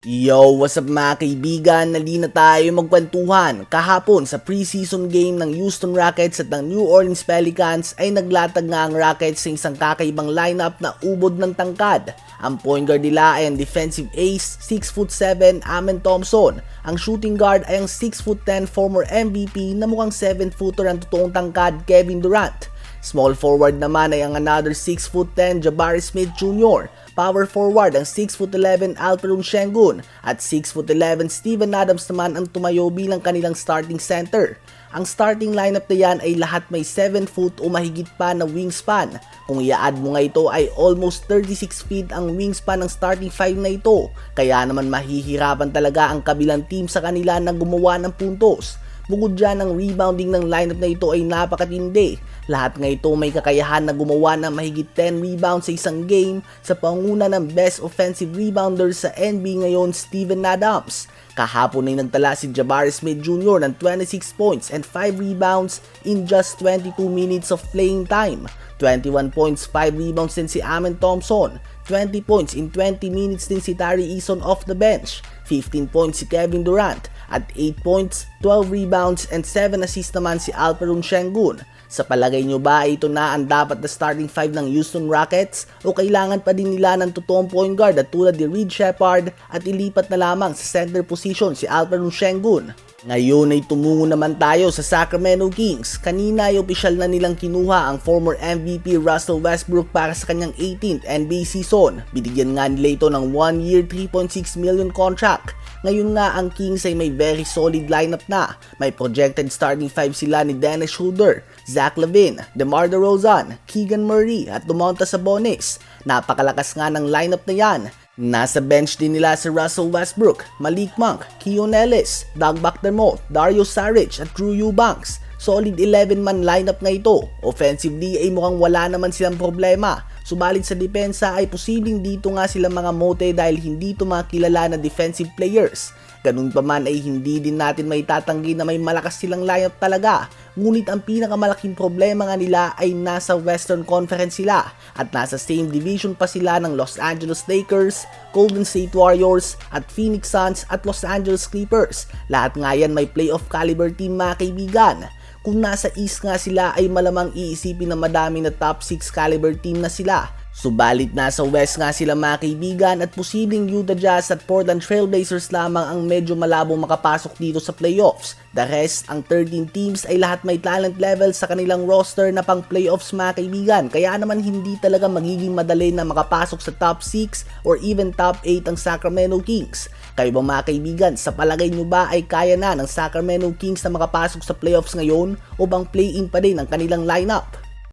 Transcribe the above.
Yo, what's up mga kaibigan? Nali na tayo magkwentuhan. Kahapon sa preseason game ng Houston Rockets at ng New Orleans Pelicans ay naglatag nga ang Rockets sa isang kakaibang lineup na ubod ng tangkad. Ang point guard nila ay ang defensive ace, 6'7 Amen Thompson. Ang shooting guard ay ang 6'10 former MVP na mukhang 7-footer ang totoong tangkad Kevin Durant. Small forward naman ay ang another 6'10 Jabari Smith Jr. Power forward ang 6'11 Alperon Şengün at 6'11 Steven Adams naman ang tumayo bilang kanilang starting center. Ang starting lineup na yan ay lahat may 7 foot o mahigit pa na wingspan. Kung i-add mo nga ito ay almost 36 feet ang wingspan ng starting 5 na ito. Kaya naman mahihirapan talaga ang kabilang team sa kanila na gumawa ng puntos. Bukod dyan, ang rebounding ng lineup na ito ay napakatindi. Lahat nga ito may kakayahan na gumawa ng mahigit 10 rebounds sa isang game sa panguna ng best offensive rebounder sa NBA ngayon, Steven Adams. Kahapon ay nagtala si Jabari Smith Jr. ng 26 points and 5 rebounds in just 22 minutes of playing time. 21 points, 5 rebounds din si Amen Thompson. 20 points in 20 minutes din si Tari Eason off the bench. 15 points si Kevin Durant at 8 points, 12 rebounds and 7 assists naman si Alperon Şengün. Sa palagay nyo ba ito na ang dapat na starting 5 ng Houston Rockets o kailangan pa din nila ng totoong point guard at tulad ni Reed Shepard at ilipat na lamang sa center position si Alperon Şengün? Ngayon ay tumungo naman tayo sa Sacramento Kings. Kanina ay opisyal na nilang kinuha ang former MVP Russell Westbrook para sa kanyang 18th NBA season. Binigyan nga nila ito ng 1 year 3.6 million contract. Ngayon nga ang Kings ay may very solid lineup na. May projected starting 5 sila ni Dennis Schroeder, Zach Levine, DeMar DeRozan, Keegan Murray at Domantas Sabonis. Napakalakas nga ng lineup na yan. Nasa bench din nila si Russell Westbrook, Malik Monk, Keon Ellis, Doug McDermott, Dario Saric at Drew Eubanks. Solid 11-man lineup nga ito. Offensively ay mukhang wala naman silang problema. Subalit sa depensa ay posibleng dito nga sila mga mote dahil hindi ito mga kilala na defensive players. Ganun pa man ay hindi din natin may tatanggi na may malakas silang lineup talaga. Ngunit ang pinakamalaking problema nga nila ay nasa Western Conference sila at nasa same division pa sila ng Los Angeles Lakers, Golden State Warriors at Phoenix Suns at Los Angeles Clippers. Lahat nga yan may playoff caliber team mga kaibigan. Kung nasa East nga sila ay malamang iisipin na madami na top 6 caliber team na sila. Subalit nasa West nga sila mga kaibigan at posibleng Utah Jazz at Portland Trailblazers lamang ang medyo malabong makapasok dito sa playoffs. The rest, ang 13 teams ay lahat may talent level sa kanilang roster na pang playoffs mga kaibigan. Kaya naman hindi talaga magiging madali na makapasok sa top 6 or even top 8 ang Sacramento Kings. Kayo ba mga kaibigan, sa palagay nyo ba ay kaya na ng Sacramento Kings na makapasok sa playoffs ngayon o bang play-in pa din ang kanilang lineup?